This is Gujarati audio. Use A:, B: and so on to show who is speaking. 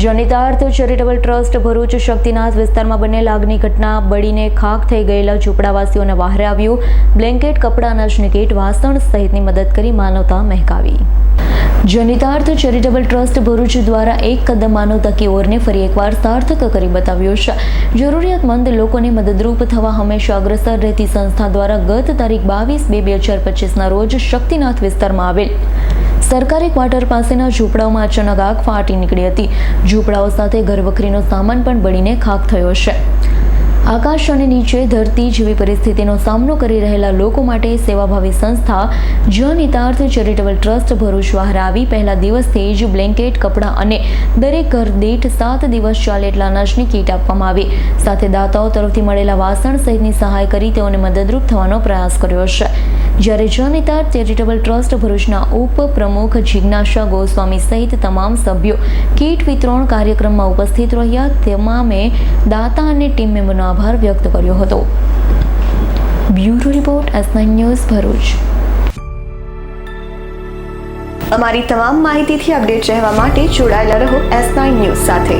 A: જનિતાર્થ ચેરિટેબલ ટ્રસ્ટ ભરૂચ શક્તિનાથ વિસ્તારમાં બનેલ આગની ઘટના બળીને ખાખ થઈ ગયેલા ઝૂંપડાવાસીઓને બહાર આવ્યું. બ્લેન્કેટ કપડાં અનાજની કીટ વાસણ સહિતની મદદ કરી માનવતા મહેકાવી. જનિતાર્થ ચેરિટેબલ ટ્રસ્ટ ભરૂચ દ્વારા એક કદમ માનવતા કી ઓરને ફરી એકવાર સાર્થક કરી બતાવ્યો છે. જરૂરિયાતમંદ લોકોને મદદરૂપ થવા હંમેશા અગ્રસર રહેતી સંસ્થા દ્વારા ગત તારીખ બાવીસ બે બે હજાર પચીસના રોજ શક્તિનાથ વિસ્તારમાં આવેલ સરકારી ક્વાર્ટર પાસેના ઝૂંપડાઓમાં અચાનક આગ ફાટી નીકળી હતી. ઝૂંપડાઓ સાથે ઘરવખરીનો સામાન પણ બળીને ખાખ થયો છે. આકાશ અને નીચે ધરતી જેવી પરિસ્થિતિનો સામનો કરી રહેલા લોકો માટે સેવાભાવી સંસ્થા જનહિતાર્થ ચેરિટેબલ ટ્રસ્ટ ભરૂચ બહાર આવી પહેલા દિવસથી જ બ્લેન્કેટ, કપડાં અને દરેક ઘર દીઠ સાત દિવસ ચાલે એટલા અનાજની કીટ આપવામાં આવી. સાથે દાતાઓ તરફથી મળેલા વાસણ સહિતની સહાય કરી તેઓને મદદરૂપ થવાનો પ્રયાસ કર્યો છે. જ્યારે જનહિતાર્થ ચેરિટેબલ ટ્રસ્ટ ભરૂચના ઉપપ્રમુખ જિજ્ઞાસા ગોસ્વામી સહિત તમામ સભ્યો કીટ વિતરણ કાર્યક્રમમાં ઉપસ્થિત રહ્યા, તમામે દાતા અને ટીમ મેમ્બરનો આભાર વ્યક્ત કર્યો હતો. Bureau report, S news, Bharuch.
B: અમારી તમામ માહિતીથી અપડેટ રહેવા માટે જોડાયેલા રહો એસ ન્યૂઝ સાથે.